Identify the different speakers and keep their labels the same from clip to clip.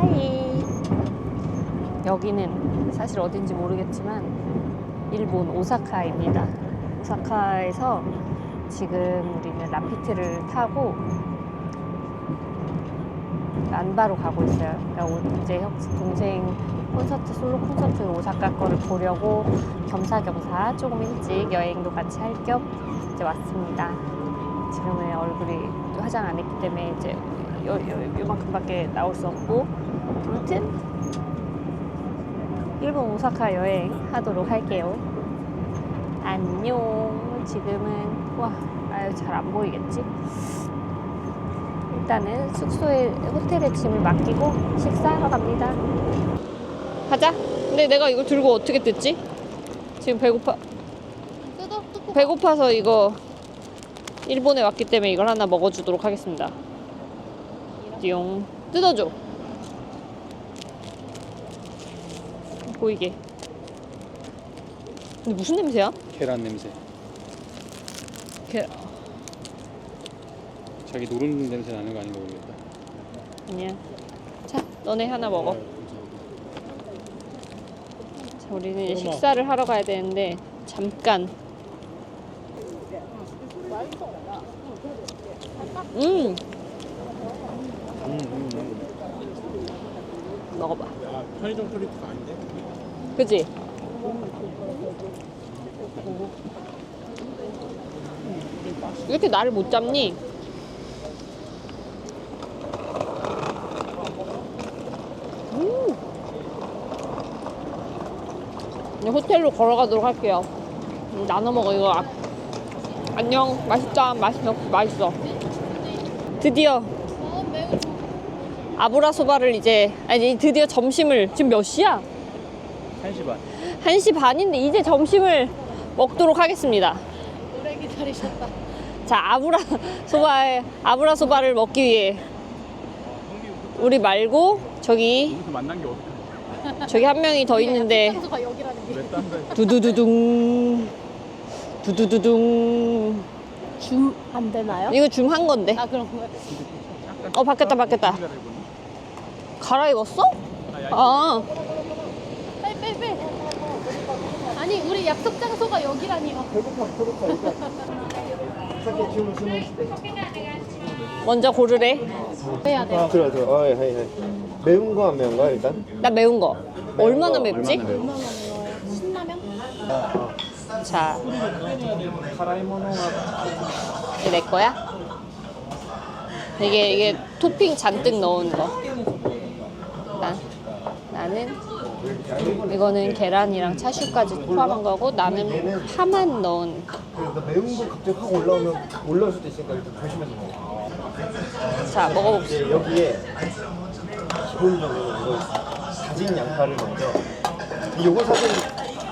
Speaker 1: 하이. 여기는 사실 어딘지 모르겠지만 일본 오사카입니다. 오사카에서 지금 우리는 라피트를 타고 난바로 가고 있어요. 그러니까 혁 동생 콘서트 솔로 콘서트 오사카 거를 보려고 겸사겸사 조금 일찍 여행도 같이 할 겸 이제 왔습니다. 지금은 얼굴이 화장 안 했기 때문에 이제 요, 요, 요만큼밖에 나올 수 없고 아무튼 일본 오사카 여행 하도록 할게요. 안녕. 지금은 와, 아유 잘 안 보이겠지? 일단은 숙소에 호텔에 짐을 맡기고 식사하러 갑니다. 가자. 근데 내가 이걸 들고 어떻게 뜯지? 지금 배고파.
Speaker 2: 뜯어
Speaker 1: 배고파서 이거 일본에 왔기 때문에 이걸 하나 먹어주도록 하겠습니다. 띠용 뜯어줘. 보이게. 근데 무슨 냄새야?
Speaker 3: 계란 냄새.
Speaker 1: 게...
Speaker 3: 자기 노른 냄새 나는 거 아닌가 모르겠다.
Speaker 1: 아니야. 자, 너네 하나 먹어. 자, 우리는 이제 식사를 하러 가야 되는데 잠깐. 음,
Speaker 3: 음, 음, 음.
Speaker 1: 먹어봐.
Speaker 3: 아, 편의점 프리트가 아닌데?
Speaker 1: 그지? 왜 이렇게 나를 못 잡니? 음. 이제 호텔로 걸어가도록 할게요. 음, 나눠 먹어 이거. 아- 안녕. 맛있다. 맛있어. 맛있어. 드디어 아브라소바를 이제 아니 드디어 점심을 지금 몇 시야?
Speaker 3: 1시 반.
Speaker 1: 1시 반인데 이제 점심을 먹도록 하겠습니다.
Speaker 2: 오래 기다리셨다
Speaker 1: 자, 아브라 소바에 아브라 소바를 먹기 위해 우리 말고 저기
Speaker 3: 만난 게 어떡해.
Speaker 1: 저기 한 명이 더 있는데
Speaker 3: 딴 데?
Speaker 1: 두두두둥 두두두둥
Speaker 2: 줌 안 되나요?
Speaker 1: 이거 줌 한 건데.
Speaker 2: 아 그런 거요?
Speaker 1: 어, 바뀌었다, 바뀌었다. 갈아입었어? 아,
Speaker 2: 빼빼빼 아니 우리 약속 장소가 여기라니요
Speaker 1: 먼저 고르래.
Speaker 2: 해야 돼
Speaker 4: 그래, 그래. 어, 예, 예, 예. 매운 거 안 매운 거야 일단?
Speaker 1: 나 매운 거. 얼마나 맵지?
Speaker 3: 얼마나 매워?
Speaker 2: 신라면?
Speaker 1: 자, 이게 내 거야? 이게 이게 토핑 잔뜩 넣은 거. 나, 나는 이거는 계란이랑 차슈까지 포함한 거고 나는 파만 넣은.
Speaker 4: 그러니까 매운 거 갑자기 확 올라오면 올라올 수도 있으니까 일단 조심해서 먹어.
Speaker 1: 자, 먹어봅시다.
Speaker 4: 이제 여기에 기본적으로 이거 다진 양파를 먼저 이거 사실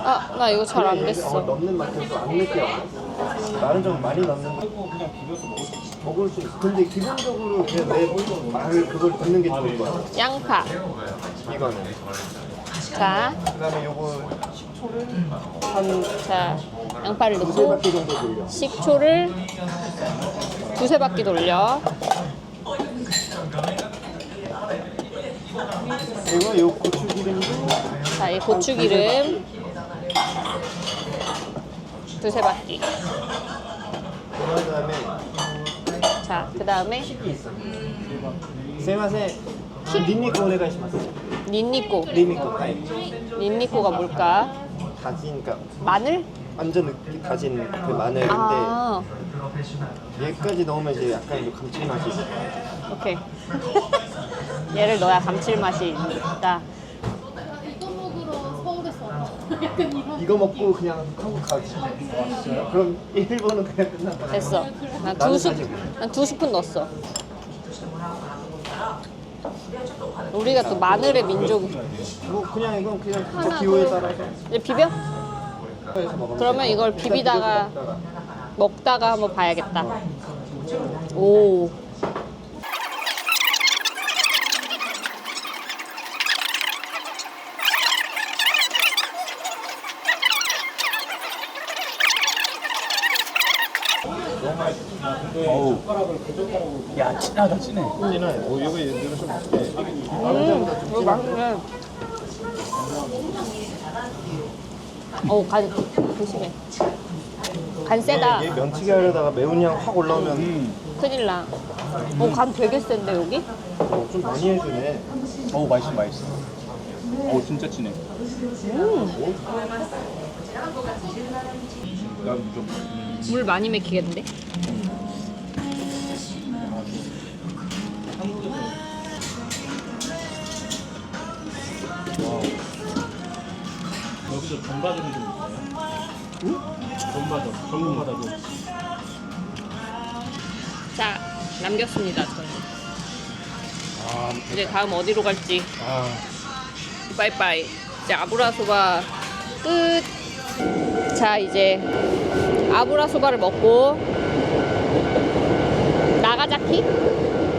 Speaker 1: 아, 나 이거 잘안
Speaker 4: 그냥
Speaker 1: 됐어.
Speaker 4: 어, 넣는 맛에서 안 느껴. 나는 좀 많이 넣는 거 먹을 수 있어. 근데 기본적으로 그냥 내 말을 그걸 듣는 게 좋을 거야.
Speaker 1: 양파.
Speaker 4: 이거는.
Speaker 1: 자,
Speaker 4: 그다음에 요거
Speaker 1: 한, 자, 양파를
Speaker 4: 두세
Speaker 1: 넣고
Speaker 4: 바퀴 정도 돌려.
Speaker 1: 식초를 두세 바퀴 돌려.
Speaker 4: 그리고 요 고추기름도
Speaker 1: 자, 이 고추기름 두세 바퀴.
Speaker 4: 그다음에
Speaker 1: 자, 그 다음에
Speaker 4: すいません。ニンニクお願いします。
Speaker 1: 닌니꼬.
Speaker 4: 리미코
Speaker 1: 닌니꼬가 뭘까?
Speaker 4: 다진 그러니까
Speaker 1: 마늘?
Speaker 4: 완전 으- 다진 그 마늘인데
Speaker 1: 아,
Speaker 4: 얘까지 넣으면 이제 약간 감칠맛이 있어.
Speaker 1: 오케이. 얘를 넣어야 감칠맛이 있다.
Speaker 2: 이거 먹으러 서울에서 약간 이런.
Speaker 4: 이거 먹고 그냥 한국 가지. 아, 그럼 일본은 그냥 끝난 거야.
Speaker 1: 됐어. 난두
Speaker 4: 스푼,
Speaker 1: 난두 스푼 넣었어. 우리가 또 마늘의 민족.
Speaker 4: 뭐 그냥 이건 그냥 기호에
Speaker 2: 둘.
Speaker 4: 따라서
Speaker 1: 이제 비벼?
Speaker 4: 해서 먹으면
Speaker 1: 그러면
Speaker 4: 돼.
Speaker 1: 이걸 비비다가.
Speaker 4: 먹다가
Speaker 1: 한번 봐야겠다. 오.
Speaker 3: 야, 진하다, 진해.
Speaker 4: 진해. 오 이거 이거 좀 어떻게?
Speaker 1: 음, 이거 맛있네. 어우, 간 조심해. 간 세다.
Speaker 4: 얘 면치기 하려다가 매운 향확 올라오면
Speaker 3: 음.
Speaker 1: 큰일 나. 어, 간 되게 센데, 여기?
Speaker 4: 어, 좀 많이 해주네.
Speaker 3: 어우, 맛있어, 맛있어. 어우, 진짜 진해.
Speaker 1: 음,
Speaker 3: 난 무조건.
Speaker 1: 물 많이 맥히겠는데?
Speaker 3: 전바들은 좀 있어요? 응? 전바들, 전문바다도.
Speaker 1: 자, 남겼습니다, 저는.
Speaker 3: 아,
Speaker 1: 이제 다음 어디로 갈지.
Speaker 3: 아.
Speaker 1: 빠이빠이. 이제 아브라소바 끝. 자, 이제 아브라소바를 먹고 나가자키?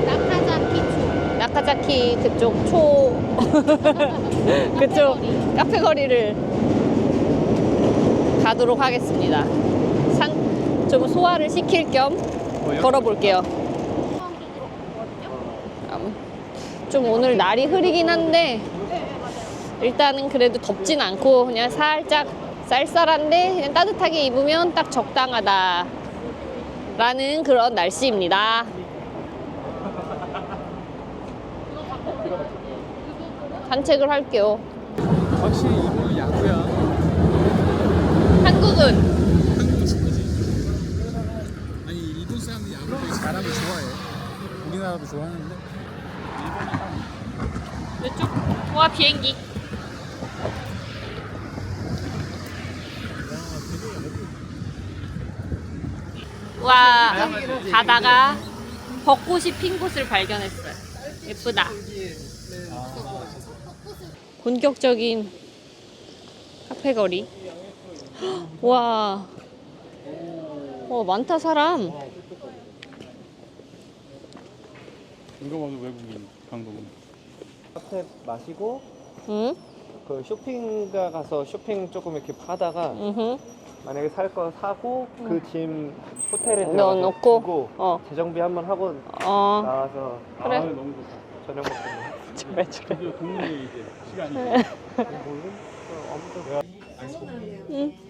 Speaker 2: 나카자키 초.
Speaker 1: 나카자키 그쪽 초 그쪽 카페 거리를 가도록 하겠습니다. 산좀 소화를 시킬 겸 걸어볼게요. 좀 오늘 날이 흐리긴 한데 일단은 그래도 덥진 않고 그냥 살짝 쌀쌀한데 그냥 따뜻하게 입으면 딱 적당하다. 라는 그런 날씨입니다. 산책을 할게요.
Speaker 3: 확실히 이번은 야구야.
Speaker 1: 한국은
Speaker 3: 한국은 축구지. 아니, 일본 사람들이 야구를 잘하면 좋아해. 우리나라도 좋아하는데.
Speaker 1: 이쪽 와 비행기. 와 가다가 벚꽃이 핀 곳을 발견했어요. 예쁘다. 본격적인 카페 거리. 와, 와 많다 사람.
Speaker 3: 이거 봐도 외국인, 강동은.
Speaker 4: 카페 마시고
Speaker 1: 응?
Speaker 4: 그 쇼핑가 가서 쇼핑 조금 이렇게 하다가
Speaker 1: 응.
Speaker 4: 만약에 살 거 사고 그 짐 호텔에
Speaker 1: 넣어놓고?
Speaker 4: 두고
Speaker 1: 어.
Speaker 4: 재정비 한번 하고
Speaker 1: 어.
Speaker 4: 나와서
Speaker 1: 그래.
Speaker 3: 아, 너무 좋다.
Speaker 4: 저녁 먹고
Speaker 1: 저래 저래.
Speaker 3: 드디어 국민의 이제 시간이.
Speaker 1: 응.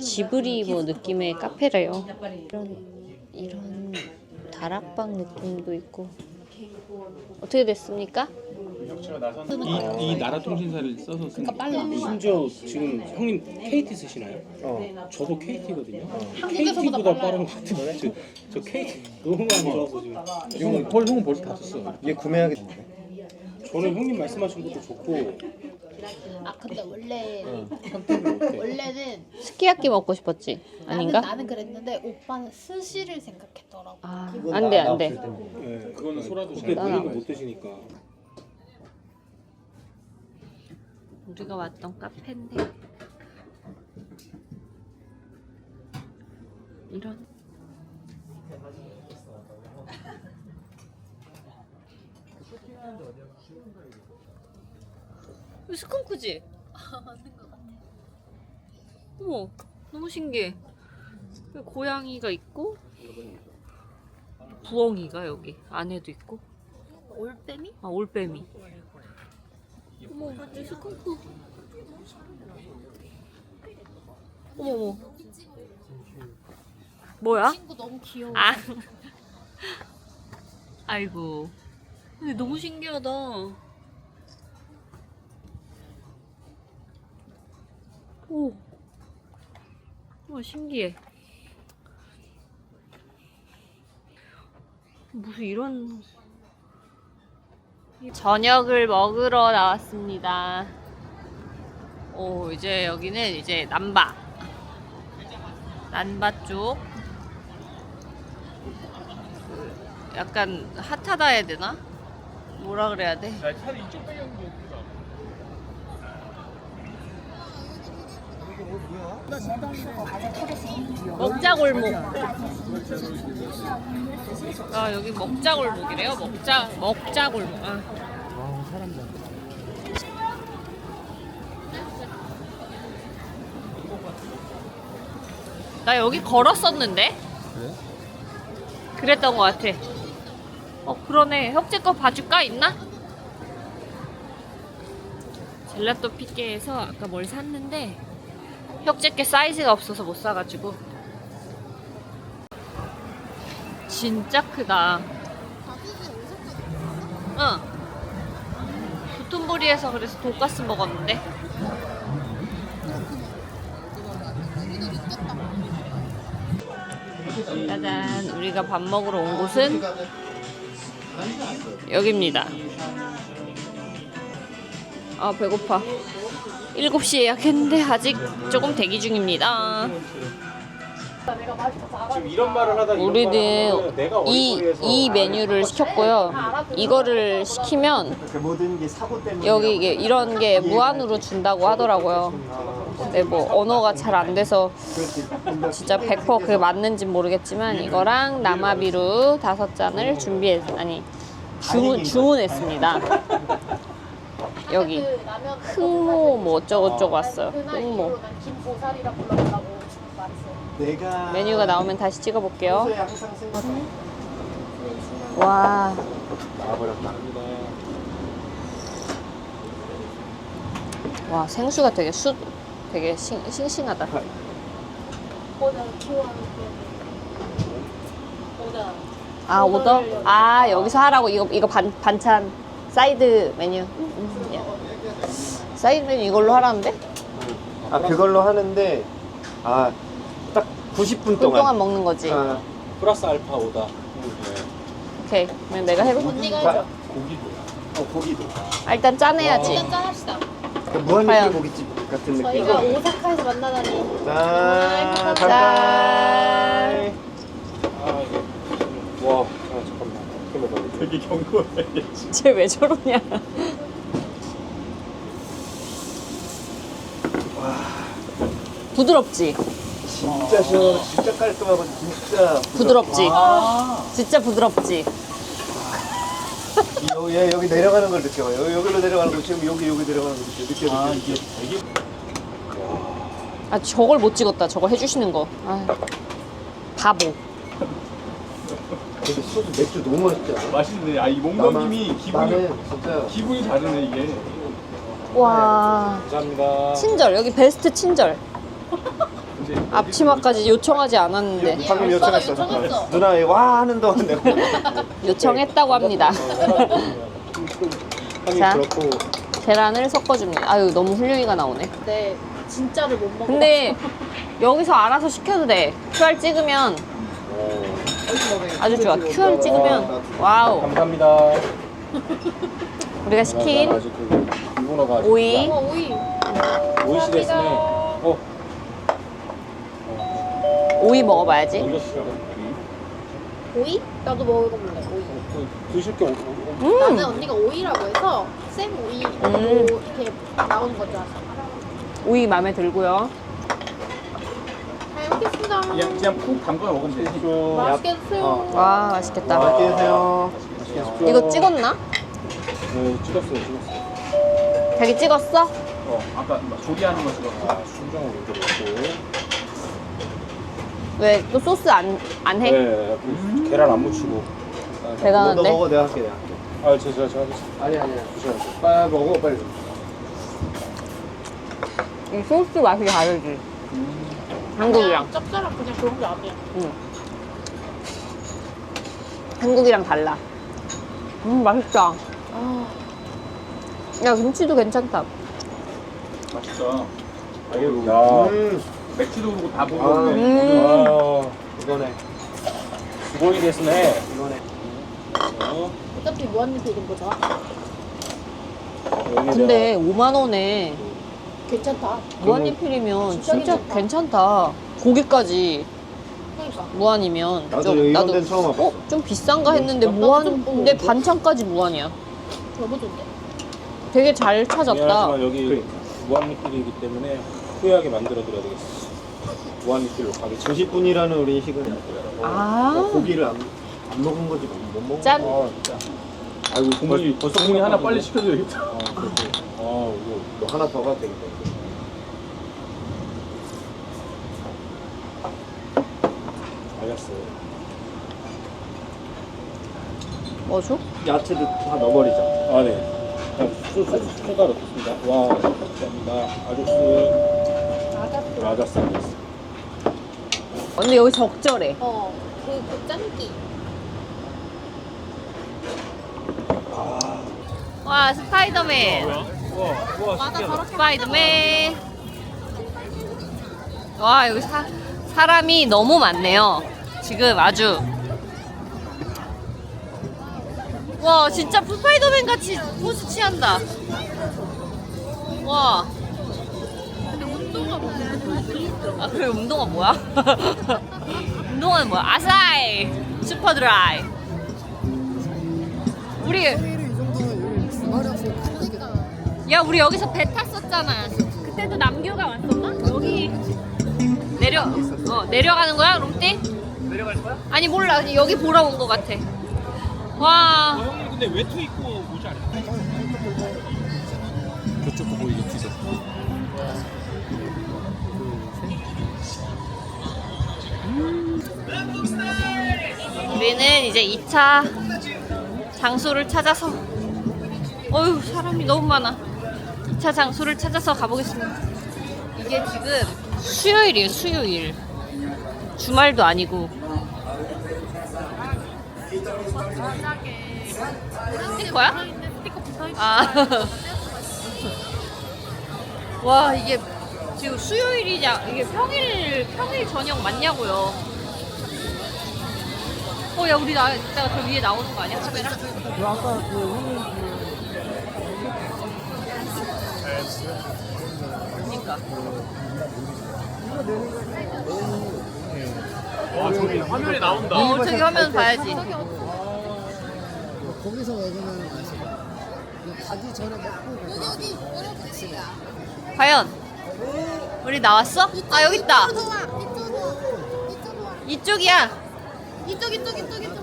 Speaker 1: 지브리 뭐 느낌의 카페래요. 이런 이런 다락방 느낌도 있고. 어떻게 됐습니까?
Speaker 3: 이, 이 나라 통신사를 써서 그러니까 빨라.
Speaker 5: 심지어 지금 형님 KT 쓰시나요?
Speaker 4: 어.
Speaker 5: 저도 KT거든요. KT보다 어. 빠른 것 같은데. 저, 저 KT 너무 안 좋아서 지금.
Speaker 3: 형은 벌써 다 썼어.
Speaker 4: 얘 구매하게 됐네.
Speaker 5: 저는 형님 말씀하신 것도 좋고
Speaker 2: 아 근데 원래? 원래는
Speaker 1: 스키야키 먹고 싶었지? 아닌가?
Speaker 2: 나는, 나는 그랬는데 오빠는 스시를 생각했더라고.
Speaker 1: 아, 안 돼, 안 돼.
Speaker 5: 네,
Speaker 3: 그거는 소라도
Speaker 5: 근데
Speaker 3: 잘
Speaker 5: 본인은
Speaker 3: 따라가야지.
Speaker 5: 못 드시니까.
Speaker 1: 우리가 왔던 카페인데 이런 이거 스컹크지?
Speaker 2: 맞는 것 같아.
Speaker 1: 어머 너무 신기해 여기 고양이가 있고 부엉이가 여기 안에도 있고
Speaker 2: 올빼미?
Speaker 1: 아 올빼미 어머 완전 스컹크 어머 어머 뭐야?
Speaker 2: 친구 너무 귀여워.
Speaker 1: 아 아이고 근데 너무 신기하다 오 와, 신기해 무슨 이런 저녁을 먹으러 나왔습니다. 오, 이제 여기는 이제 남바. 남바 쪽. 약간 핫하다 해야 되나? 뭐라 그래야 돼?
Speaker 3: 야, 차라리 이쪽 방향도 예쁘다. 나 식당이네.
Speaker 1: 먹자골목. 아 여기 먹자골목이래요. 먹자 먹자골목. 아.
Speaker 3: 아, 사람들.
Speaker 1: 나 여기 걸었었는데?
Speaker 3: 그래?
Speaker 1: 그랬던 것 같아. 어 그러네. 혁재 거 봐줄까 있나? 젤라또 피케에서 아까 뭘 샀는데 혁재 게 사이즈가 없어서 못 사가지고 진짜 크다. 응. 도톤보리에서 그래서 돈가스 먹었는데. 짜잔, 우리가 밥 먹으러 온 곳은 여기입니다. 아, 배고파. 7시에 예약했는데 아직 조금 대기 중입니다.
Speaker 5: 지금 이런 말을 하다 이런 말을
Speaker 1: 우리는
Speaker 5: 하면은 내가
Speaker 1: 이, 이 메뉴를 시켰고요. 이거를 시키면
Speaker 4: 그 모든 게 사고 때문에
Speaker 1: 여기 이게 이런 게 무한으로 준다고 하더라고요. 근데 뭐 언어가 잘 안 돼서 진짜 100% 그게 맞는지 모르겠지만 이거랑 나마비루 다섯 잔을 준비했 아니 주문 주문했습니다. 여기 흑모 뭐 어쩌고 저쩌고 왔어요.
Speaker 2: 말했어요.
Speaker 4: 내가
Speaker 1: 메뉴가 나오면 다시 찍어볼게요.
Speaker 4: 평소에 항상 생각
Speaker 1: 와
Speaker 4: 나와버렸다.
Speaker 1: 와 생수가 되게 수 되게 싱, 싱싱하다.
Speaker 2: 오다.
Speaker 1: 아 오더? 아 여기서 하라고 이거 이거 반 반찬 사이드 메뉴. 음, 예. 메뉴 이걸로 하라는데?
Speaker 4: 아 그걸로 하는데 아 딱 90분
Speaker 1: 분
Speaker 4: 동안.
Speaker 1: 동안 먹는 거지.
Speaker 4: 아,
Speaker 5: 플러스 알파 오다.
Speaker 1: 오케이. 그럼 내가 해볼게.
Speaker 2: 언니가
Speaker 4: 자,
Speaker 2: 해줘.
Speaker 4: 고기도. 어 고기도.
Speaker 1: 아, 일단 짜내야지.
Speaker 2: 일단 짠합시다.
Speaker 4: 그 무한
Speaker 1: 과연.
Speaker 4: 리필 고깃집 같은 느낌.
Speaker 2: 저희가 오사카에서 만나다니.
Speaker 4: 짠.
Speaker 1: 짠.
Speaker 4: 짠.
Speaker 5: 아 이게 와 아, 잠깐만. 이렇게 먹어야 되게 경고해.
Speaker 1: 쟤 왜 저러냐? 부드럽지?
Speaker 4: 진짜 시원, 진짜 깔끔하고 진짜
Speaker 1: 부드럽지? 진짜 부드럽지?
Speaker 4: 여기, 얘 여기 내려가는 걸 느껴요. 여기 여기로 내려가는 거 지금 여기 여기 내려가는 거 느껴. 느껴.
Speaker 5: 아
Speaker 4: 느껴.
Speaker 5: 이게 되게
Speaker 1: 아 저걸 못 찍었다. 저거 해주시는 거. 아, 바보.
Speaker 4: 근데 소주 맥주 너무 맛있지 않아?
Speaker 3: 맛있는데, 아, 이 목넘김이 기분이,
Speaker 4: 나는 진짜
Speaker 3: 기분이 다르네, 이게.
Speaker 1: 와.
Speaker 5: 감사합니다.
Speaker 1: 친절 여기 베스트 친절. 앞치마까지 요청하지 않았는데
Speaker 4: 방금
Speaker 2: 예, 오빠가
Speaker 4: 요청했어.
Speaker 2: 요청했어.
Speaker 4: 누나 이거 와 하는 동안 내가
Speaker 1: 요청했다고 합니다.
Speaker 5: 향이
Speaker 1: 자.
Speaker 5: 그렇고
Speaker 1: 계란을 섞어줍니다. 아유 너무 훌륭히가 나오네.
Speaker 2: 근데 진짜를 못 먹어.
Speaker 1: 근데 여기서 알아서 시켜도 돼. QR 찍으면 아주 좋아. QR 찍으면 와우.
Speaker 5: 감사합니다.
Speaker 1: 우리가 시킨
Speaker 5: 나그 아직
Speaker 1: 오이
Speaker 2: 어, 오이.
Speaker 5: 오이시 데스네. 어
Speaker 1: 오이 먹어봐야지.
Speaker 2: 오이? 나도 먹어볼래. 오이.
Speaker 5: 드실 게 없.
Speaker 2: 나는
Speaker 1: 음
Speaker 2: 언니가 오이라고 해서 생 오이
Speaker 1: 음.
Speaker 2: 이렇게 나오는 거줄 알았어.
Speaker 1: 오이 마음에 들고요.
Speaker 2: 잘 먹겠습니다.
Speaker 3: 그냥, 그냥 푹 담궈 먹으면 되지.
Speaker 2: 맛있게 드세요.
Speaker 4: 어.
Speaker 1: 와 맛있겠다.
Speaker 4: 맛있게 드세요.
Speaker 1: 이거 찍었나?
Speaker 5: 네 찍었어요 찍었어요.
Speaker 1: 자기 찍었어?
Speaker 3: 어, 아까 막 조리하는 거 찍었어.
Speaker 5: 아 순정을 올려놓고.
Speaker 1: 왜 또 소스 안 안 해?
Speaker 5: 네그 계란 안 묻히고.
Speaker 4: 너
Speaker 1: 대단한데.
Speaker 4: 먹어 내가 할게 내가. 할게.
Speaker 5: 아 제가 제가 하겠습니다.
Speaker 4: 아니 아니야.
Speaker 5: 드셔야죠.
Speaker 4: 빨리 먹어 빨리.
Speaker 1: 이 소스 맛이 다르지. 한국이랑
Speaker 2: 그냥 짭짤한 그냥 그런 게 아니야.
Speaker 1: 한국이랑 달라. 음 맛있다.
Speaker 2: 아,
Speaker 1: 야 김치도 괜찮다.
Speaker 3: 맛있다.
Speaker 5: 아 이게 야.
Speaker 4: 음
Speaker 3: 맥주도 그렇고 다
Speaker 4: 아.
Speaker 3: 먹었네.
Speaker 1: 음.
Speaker 5: 아
Speaker 4: 이거네
Speaker 5: 주거이 됐네.
Speaker 4: 이거네.
Speaker 5: 어,
Speaker 2: 어차피 무한리필 이런 거잖아.
Speaker 5: 여기다가
Speaker 1: 근데 5만 원에
Speaker 2: 괜찮다.
Speaker 1: 무한리필이면
Speaker 2: 진짜
Speaker 1: 진짜
Speaker 2: 괜찮다.
Speaker 1: 고기까지. 무한이면
Speaker 4: 나도
Speaker 1: 좀
Speaker 4: 이런
Speaker 1: 나도
Speaker 4: 데는 처음 와봤어.
Speaker 1: 어? 좀 비싼가 했는데 무한인데 반찬까지 무한이야.
Speaker 2: 너무 좋은데?
Speaker 1: 되게 잘 찾았다.
Speaker 5: 미안하지만 여기 무한리필이기 때문에 후회하게 만들어 드려야 되겠어. 무한리필로 가기 전
Speaker 4: 90분이라는 우리 식은
Speaker 1: 아,
Speaker 4: 고기를 안, 안 먹은 거지 뭐. 못 먹은
Speaker 1: 짠.
Speaker 4: 거.
Speaker 5: 아이고 국물이 벌써 국물이 하나 빨리 시켜줘야겠다.
Speaker 4: 아, 그렇지.
Speaker 5: 아 이거
Speaker 4: 너 하나 더 가도 되겠다.
Speaker 5: 알겠어.
Speaker 1: 뭐 줘?
Speaker 4: 야채도 다 넣어버리자.
Speaker 5: 아 네. 소스 추가 넣겠습니다. 와 감사합니다. 아저씨. 아저씨. 아저씨. 아저씨.
Speaker 1: 근데 여기 적절해.
Speaker 2: 어, 그, 그 짠기.
Speaker 1: 와, 스파이더맨.
Speaker 2: 맞아, 저렇게.
Speaker 1: 스파이더맨. 와, 여기 사, 사람이 너무 많네요. 지금 아주. 와, 진짜 스파이더맨 같이 포즈 취한다. 와. 아, 그래, 운동화 뭐야? 운동화는 뭐야? 아사히! 슈퍼드라이. 우리 야 우리 여기서 배 탔었잖아. 그때도 남규가 왔었나? 여기 내려 어 내려가는 거야 롬띠? 내려갈 거야? 아니 몰라 여기 보러 온 거 같아. 와
Speaker 5: 형님 근데 외투 입고 오지 않아요?
Speaker 3: 그쪽도 보이게 뒤져.
Speaker 1: 우리는 이제 2차 장소를 찾아서 어휴 사람이 너무 많아. 2차 장소를 찾아서 가보겠습니다. 이게 지금 수요일이에요 수요일. 주말도 아니고 스티커야? 아. 와, 이게 지금 수요일이냐, 이게 평일, 평일 저녁 맞냐고요. 어, 야, 우리 나, 이따가 저 위에 나오는 거 아니야, 카메라? 그니까.
Speaker 5: 아 저기 화면에 나온다.
Speaker 1: 어, 저기 화면 봐야지.
Speaker 6: 거기서 먹으면 맛있어. 가기 전에 먹고
Speaker 2: 여기, 여기.
Speaker 1: 과연, 우리 나왔어? 아, 여기 있다.
Speaker 2: 이쪽으로 와. 이쪽으로 와. 이쪽으로 와.
Speaker 1: 이쪽이야.
Speaker 2: 이쪽, 이쪽, 이쪽, 이쪽.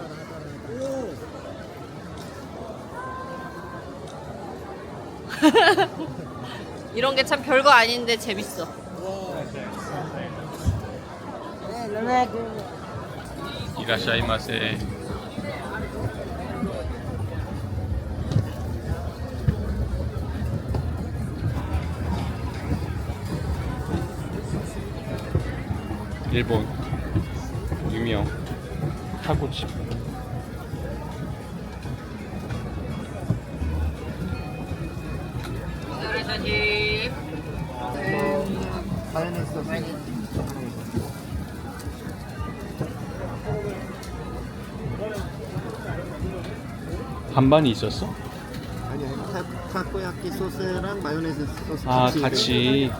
Speaker 1: 이런 게 참 별거 아닌데 재밌어.
Speaker 3: 이라샤이마세. 일본 유명 타코집.
Speaker 4: 마요네즈.
Speaker 3: 반반이 있었어?
Speaker 4: 아니 아니 타, 타코야끼 소스랑 마요네즈 소스
Speaker 3: 아 같이.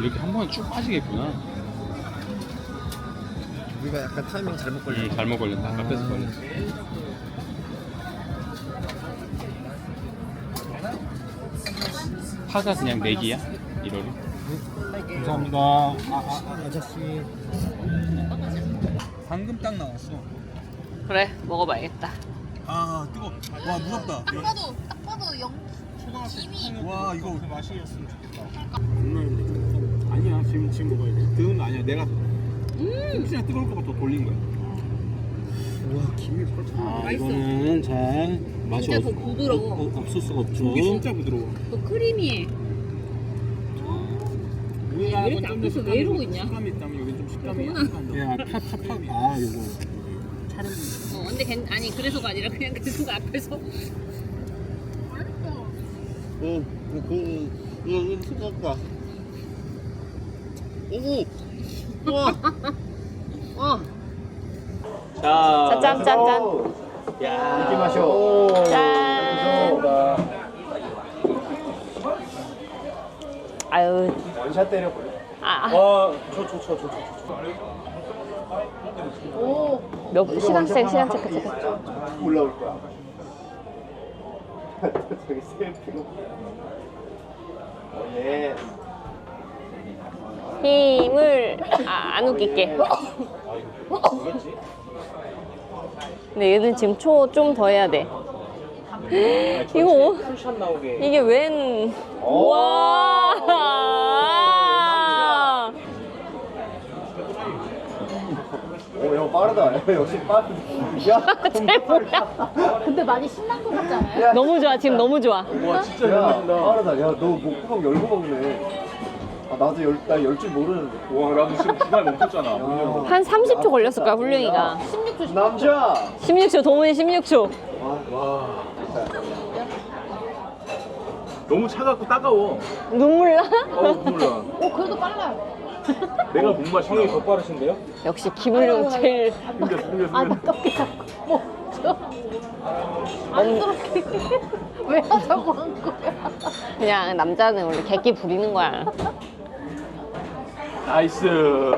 Speaker 3: 이렇게 한 번에 쭉 빠지겠구나.
Speaker 4: 우리가 약간 타이밍 잘못 걸려.
Speaker 3: 음, 잘못 걸렸다. 앞에서 걸렸어. 파가 그냥 내기야? 1월이?
Speaker 5: 감사합니다. 아, 아,
Speaker 6: 아저씨
Speaker 3: 방금 딱 나왔어.
Speaker 1: 그래, 먹어봐야겠다.
Speaker 3: 아 뜨거. 와 무섭다.
Speaker 2: 딱 봐도, 딱 봐도 영.
Speaker 3: 와 이거
Speaker 5: 맛이었으면 좋겠다. 지금 지금 먹어야 돼. 그건 아니야. 내가 혹시나 뜨거울까봐 더 돌린 거야.
Speaker 4: 와 김이 펄쩍.
Speaker 5: 아 이거는 잘 맛이
Speaker 1: 진짜 더 부드러워.
Speaker 5: 어, 없을 수가 없죠. 이게 진짜 부드러워.
Speaker 1: 또 크리미해. 왜 이렇게 앞에서 왜 이러고 있냐?
Speaker 5: 식감이 있다면 여기 좀 식감이 약간 야 팍팍팍 아 요거
Speaker 1: 어, 근데 괜, 아니 그래서가 아니라 그냥 그래서가 앞에서
Speaker 4: 응, 그 이거 이거 수고했다. 오, 와, 와.
Speaker 5: 자
Speaker 1: 짠, 짠, 짠.
Speaker 5: 야
Speaker 4: 이렇게 마셔.
Speaker 1: 짠. 아유,
Speaker 4: 원샷 때려 버려.
Speaker 1: 아, 아,
Speaker 5: 와저저저저 저, 저, 저.
Speaker 2: 오.
Speaker 1: 몇 시간 체크, 시간 체크, 체크.
Speaker 4: 올라올 거야. 저기 셀피가. 어, 예.
Speaker 1: 힘을 아, 안 웃길게. 근데 얘는 지금 초 좀 더 해야 돼. 이거
Speaker 5: 풀샷 나오게
Speaker 1: 이게 웬? 와!
Speaker 4: 오, 형 빠르다. 역시 빠르다. 야,
Speaker 1: 쟤 뭐야?
Speaker 2: 근데 많이 신난 것 같지 않아요?
Speaker 4: 야,
Speaker 1: 너무 좋아 지금 너무 좋아.
Speaker 5: 와 진짜
Speaker 4: 야, 빠르다. 야, 너 목구멍 열고 먹네. 아, 나도 열, 나열 줄 모르는데.
Speaker 5: 와 나도 지금 주말 멈췄잖아
Speaker 4: 야.
Speaker 1: 한 30초 걸렸을 거야 훈령이가.
Speaker 2: 16초
Speaker 4: 남자.
Speaker 1: 16초 도문이 16초.
Speaker 5: 와 너무 차갑고 따가워
Speaker 1: 눈물 나?
Speaker 5: 어우 몰라
Speaker 2: 오, 그래도 빨라요.
Speaker 5: 내가 못 마시나 형이 더 빠르신데요?
Speaker 1: 역시 김훈령 제일
Speaker 5: 숨겨 숨겨 숨겨
Speaker 2: 안타깝게 자꾸. 뭐, 저. 안쓰럽게. 왜 하자고 한 거야?
Speaker 1: 그냥 남자는 원래 객기 부리는 거야.
Speaker 5: 나이스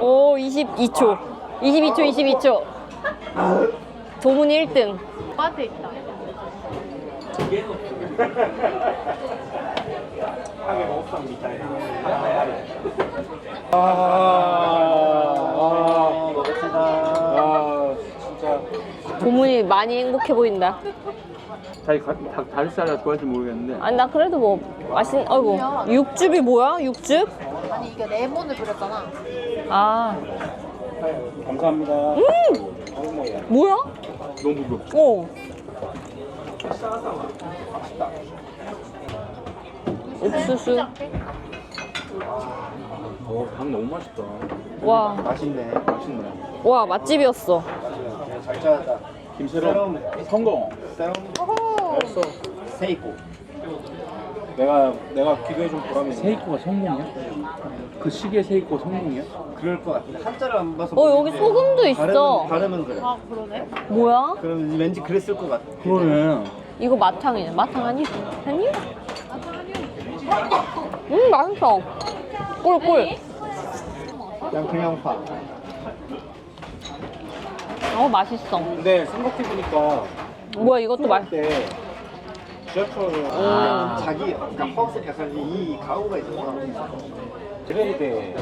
Speaker 1: 오 22초. 22초 22초. 도문이 1등.
Speaker 2: 오빠한테 있다.
Speaker 4: 아, 먹읍시다.
Speaker 5: 아 진짜
Speaker 1: 도문이 많이 행복해 보인다.
Speaker 5: 자기 가, 닭 다리살이 좋아할지 모르겠는데
Speaker 1: 아니 나 그래도 뭐 맛있. 어이구 육즙이 뭐야? 육즙?
Speaker 2: 아니, 이게 레몬을 뿌렸잖아.
Speaker 1: 아
Speaker 5: 감사합니다
Speaker 1: 뭐야?
Speaker 5: 너무 부드럽지
Speaker 1: 어. 옥수수.
Speaker 5: 어닭 너무 맛있다
Speaker 1: 와,
Speaker 4: 맛있네.
Speaker 5: 맛있네
Speaker 1: 와 맛집이었어.
Speaker 4: 잘 짜다.
Speaker 5: 김새롬 성공
Speaker 4: 쌤,
Speaker 5: 알았어
Speaker 4: 세이코.
Speaker 5: 내가 내가 기도해 준 보람이 세이코가 성공이야? 그 시계 세이코 성공이야?
Speaker 4: 그럴 것 같은데 한자를 안 봐서.
Speaker 1: 어 여기
Speaker 4: 모르겠는데
Speaker 1: 소금도 있어.
Speaker 4: 발음은, 발음은 그래.
Speaker 2: 아, 그러네.
Speaker 1: 뭐야?
Speaker 4: 그럼 왠지 그랬을 것 같아.
Speaker 5: 그러네
Speaker 1: 이거 마탕이네. 마탕 아니? 아니? 음 맛있어. 꿀꿀.
Speaker 4: 그냥 그냥 파.
Speaker 1: 어 맛있어.
Speaker 5: 근데 생각해 보니까
Speaker 1: 뭐야 이것도 맛.
Speaker 5: 때 지하철을
Speaker 4: 아, 자기 그러니까 약간 이 가오가 있잖아.
Speaker 5: 제레리 때